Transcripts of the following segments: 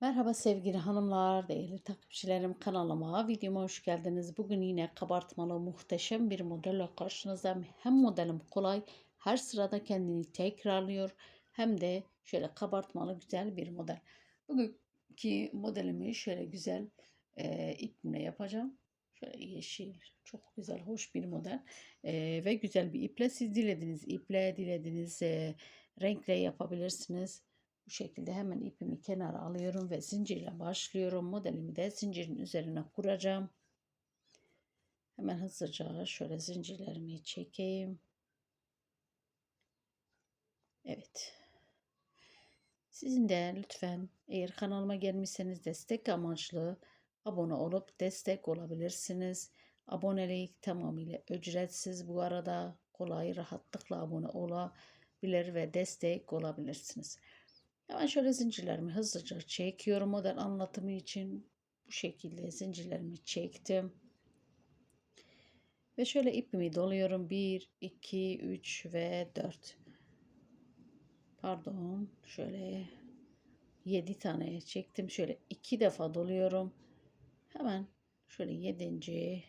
Merhaba sevgili hanımlar, değerli takipçilerim kanalıma, videoma hoş geldiniz. Bugün yine kabartmalı muhteşem bir modelle karşınızdayım. Hem modelim kolay, her sırada kendini tekrarlıyor hem de şöyle kabartmalı güzel bir model. Bugünkü modelimi şöyle güzel e, ipimle yapacağım. Şöyle yeşil, çok güzel, hoş bir model E, ve güzel bir iple. Siz dilediğiniz iple, dilediğiniz e, renkle yapabilirsiniz. Bu şekilde hemen ipimi kenara alıyorum ve zincirle başlıyorum. Modelimi de zincirin üzerine kuracağım. Hemen hızlıca şöyle zincirlerimi çekeyim. Evet. Sizin de lütfen eğer kanalıma gelmişseniz destek amaçlı abone olup destek olabilirsiniz. Abonelik tamamıyla ücretsiz bu arada kolay rahatlıkla abone olabilir ve destek olabilirsiniz. Hemen şöyle zincirlerimi hızlıca çekiyorum model anlatımı için. Bu şekilde zincirlerimi çektim. Ve şöyle ipimi doluyorum. 1, 2, 3 ve 4. Pardon. Şöyle 7 tane çektim. Şöyle 2 defa doluyorum. Hemen şöyle 7.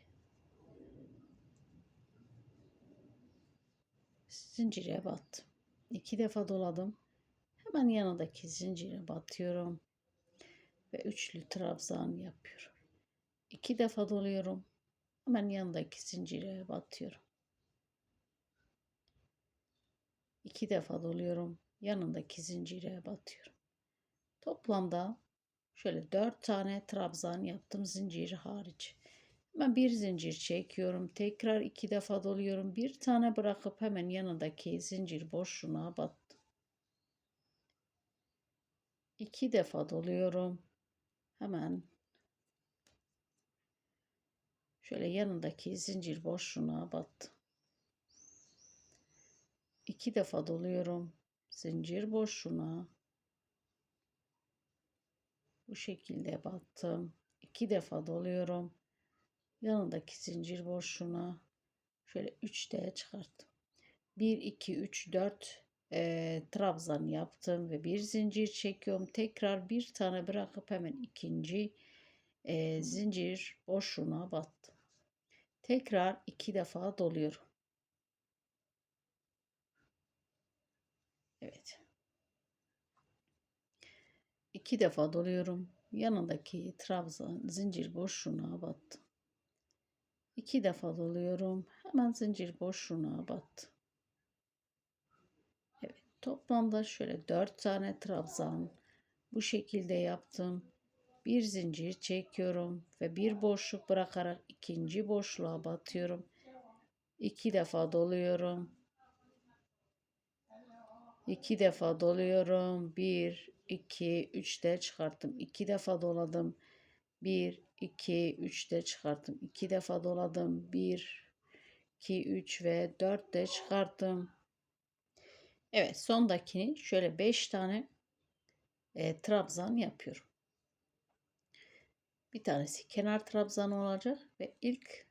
zincire battım. 2 defa doladım. Hemen yanındaki zincire batıyorum. Ve üçlü trabzan yapıyorum. İki defa doluyorum. Hemen yanındaki zincire batıyorum. İki defa doluyorum. Yanındaki zincire batıyorum. Toplamda şöyle dört tane trabzan yaptım zincir hariç. Hemen bir zincir çekiyorum. Tekrar iki defa doluyorum. Bir tane bırakıp hemen yanındaki zincir boşluğuna bat iki defa doluyorum. Hemen şöyle yanındaki zincir boşluğuna battım. İki defa doluyorum. Zincir boşluğuna bu şekilde battım. İki defa doluyorum. Yanındaki zincir boşluğuna şöyle 3 de çıkarttım. 1 2 3 4 e, trabzan yaptım ve bir zincir çekiyorum. Tekrar bir tane bırakıp hemen ikinci e, zincir boşluğuna battım. Tekrar iki defa doluyorum. Evet. İki defa doluyorum. Yanındaki trabzan zincir boşluğuna battım. İki defa doluyorum. Hemen zincir boşluğuna battım. Toplamda şöyle 4 tane trabzan bu şekilde yaptım. Bir zincir çekiyorum ve bir boşluk bırakarak ikinci boşluğa batıyorum. İki defa doluyorum. İki defa doluyorum. Bir, iki, üçte çıkarttım. İki defa doladım. Bir, iki, üçte çıkarttım. İki defa doladım. Bir, iki, üç ve dörtte çıkarttım. Evet sondakini şöyle 5 tane e, trabzan yapıyorum. Bir tanesi kenar trabzan olacak ve ilk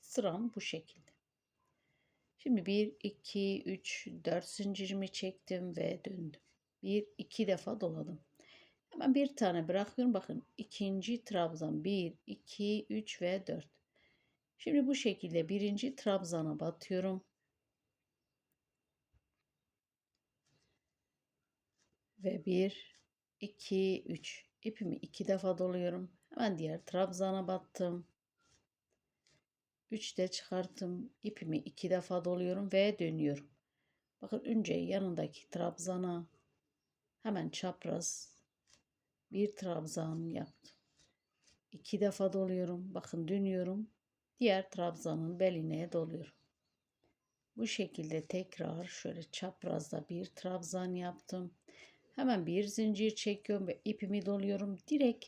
sıram bu şekilde. Şimdi 1, 2, 3, 4 zincirimi çektim ve döndüm. 1, 2 defa doladım. Hemen bir tane bırakıyorum. Bakın ikinci trabzan 1, 2, 3 ve 4. Şimdi bu şekilde birinci trabzana batıyorum. Ve 1 2 3 ipimi iki defa doluyorum. Hemen diğer trabzana battım. 3 de çıkarttım. ipimi iki defa doluyorum ve dönüyorum. Bakın önce yanındaki trabzana hemen çapraz bir trabzan yaptım. İki defa doluyorum. Bakın dönüyorum. Diğer trabzanın beline doluyorum. Bu şekilde tekrar şöyle çaprazda bir trabzan yaptım. Hemen bir zincir çekiyorum ve ipimi doluyorum. Direkt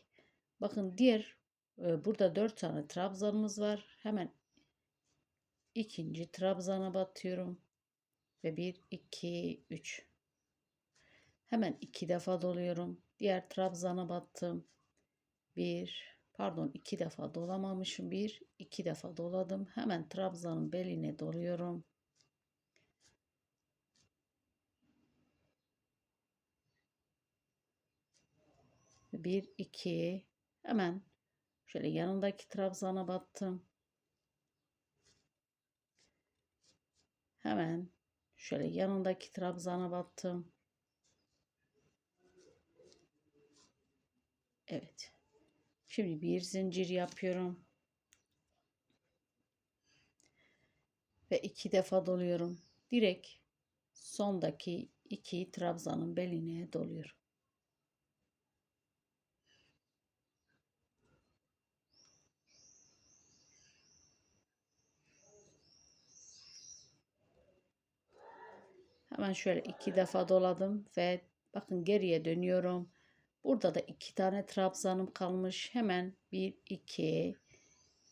bakın diğer e, burada dört tane trabzanımız var. Hemen ikinci trabzana batıyorum. Ve bir iki üç. Hemen iki defa doluyorum. Diğer trabzana battım. Bir pardon iki defa dolamamışım. Bir iki defa doladım. Hemen trabzanın beline doluyorum. Bir, iki. Hemen şöyle yanındaki trabzana battım. Hemen şöyle yanındaki trabzana battım. Evet. Şimdi bir zincir yapıyorum. Ve iki defa doluyorum. Direkt sondaki iki trabzanın beline doluyorum. Hemen şöyle iki defa doladım ve bakın geriye dönüyorum. Burada da iki tane trabzanım kalmış. Hemen bir, iki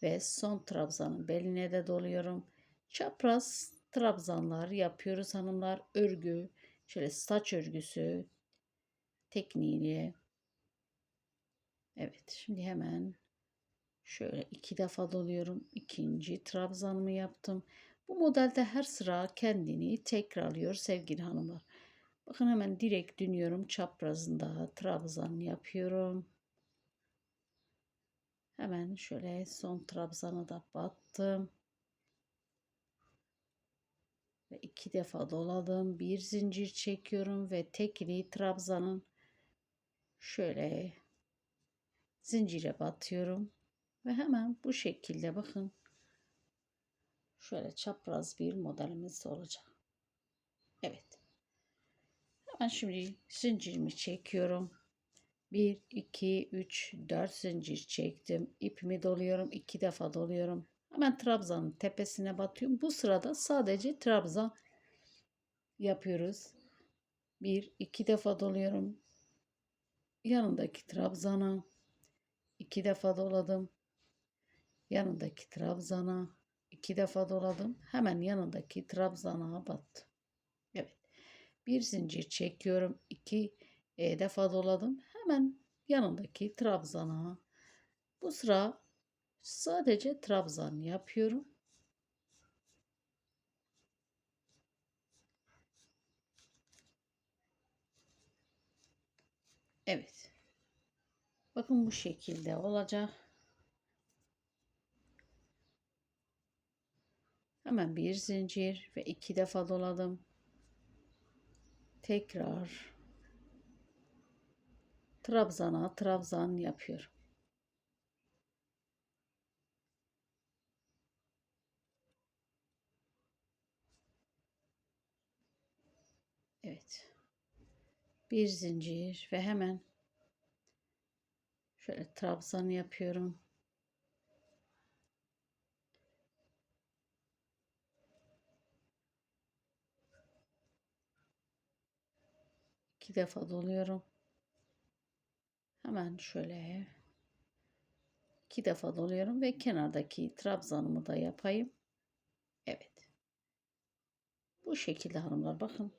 ve son trabzanın beline de doluyorum. Çapraz trabzanlar yapıyoruz hanımlar. Örgü, şöyle saç örgüsü tekniğiyle. Evet, şimdi hemen şöyle iki defa doluyorum. İkinci trabzanımı yaptım. Bu modelde her sıra kendini tekrarlıyor sevgili hanımlar. Bakın hemen direkt dönüyorum çaprazında trabzan yapıyorum. Hemen şöyle son trabzana da battım. Ve iki defa doladım. Bir zincir çekiyorum ve tekli trabzanın şöyle zincire batıyorum. Ve hemen bu şekilde bakın şöyle çapraz bir modelimiz olacak. Evet. Hemen şimdi zincirimi çekiyorum. 1, 2, 3, 4 zincir çektim. İpimi doluyorum. 2 defa doluyorum. Hemen trabzanın tepesine batıyorum. Bu sırada sadece trabzan yapıyoruz. 1, 2 defa doluyorum. Yanındaki trabzana 2 defa doladım. Yanındaki trabzana 2 defa doladım. Hemen yanındaki trabzana battım. Evet. Bir zincir çekiyorum. 2 e, defa doladım. Hemen yanındaki trabzana. Bu sıra sadece trabzan yapıyorum. Evet. Bakın bu şekilde olacak. Hemen bir zincir ve iki defa doladım. Tekrar trabzana trabzan yapıyorum. Evet. Bir zincir ve hemen şöyle trabzan yapıyorum. İki defa doluyorum. Hemen şöyle iki defa doluyorum ve kenardaki trabzanımı da yapayım. Evet. Bu şekilde hanımlar bakın.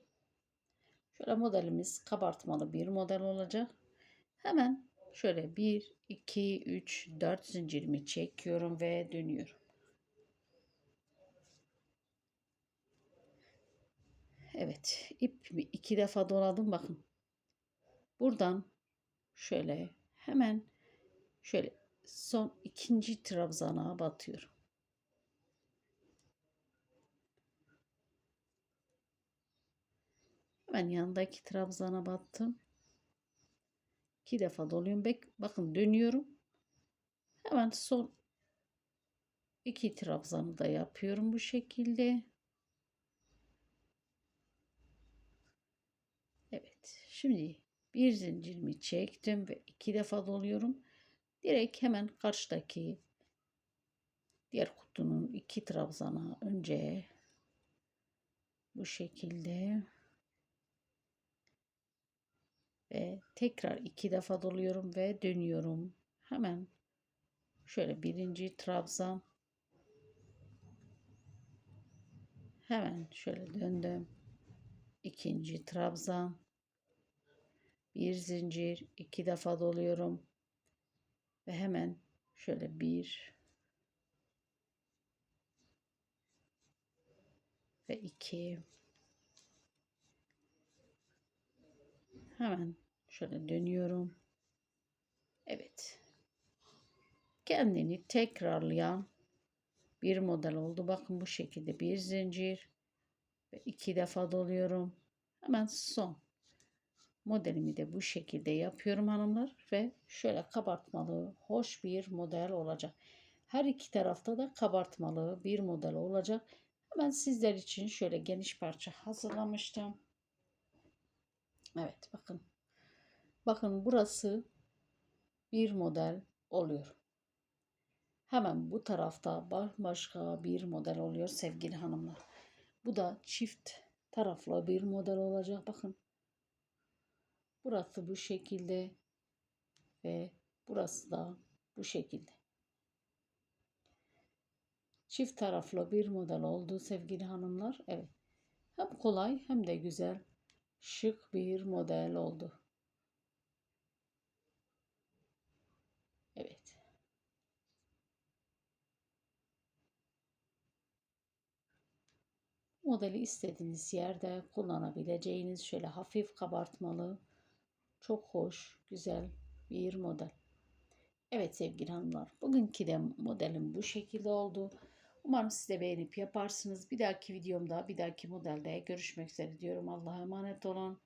Şöyle modelimiz kabartmalı bir model olacak. Hemen şöyle 1, 2, 3, 4 zincirimi çekiyorum ve dönüyorum. Evet ipimi iki defa doladım bakın. Buradan şöyle hemen şöyle son ikinci trabzana batıyorum. Hemen yanındaki trabzana battım. İki defa doluyorum. Bakın dönüyorum. Hemen son iki trabzanı da yapıyorum bu şekilde. Evet. Şimdi bir zincirimi çektim ve iki defa doluyorum. Direkt hemen karşıdaki diğer kutunun iki trabzana önce bu şekilde ve tekrar iki defa doluyorum ve dönüyorum. Hemen şöyle birinci trabzan hemen şöyle döndüm. ikinci trabzan bir zincir iki defa doluyorum ve hemen şöyle bir ve iki hemen şöyle dönüyorum Evet. Kendini tekrarlayan bir model oldu. Bakın bu şekilde bir zincir ve iki defa doluyorum. Hemen son modelimi de bu şekilde yapıyorum hanımlar ve şöyle kabartmalı hoş bir model olacak. Her iki tarafta da kabartmalı bir model olacak. Hemen sizler için şöyle geniş parça hazırlamıştım. Evet bakın. Bakın burası bir model oluyor. Hemen bu tarafta başka bir model oluyor sevgili hanımlar. Bu da çift taraflı bir model olacak. Bakın. Burası bu şekilde ve burası da bu şekilde. Çift taraflı bir model oldu sevgili hanımlar. Evet. Hem kolay hem de güzel şık bir model oldu. Evet. Modeli istediğiniz yerde kullanabileceğiniz şöyle hafif kabartmalı, çok hoş, güzel bir model. Evet sevgili hanımlar, bugünkü de modelim bu şekilde oldu. Umarım siz de beğenip yaparsınız. Bir dahaki videomda, bir dahaki modelde görüşmek üzere diyorum. Allah'a emanet olun.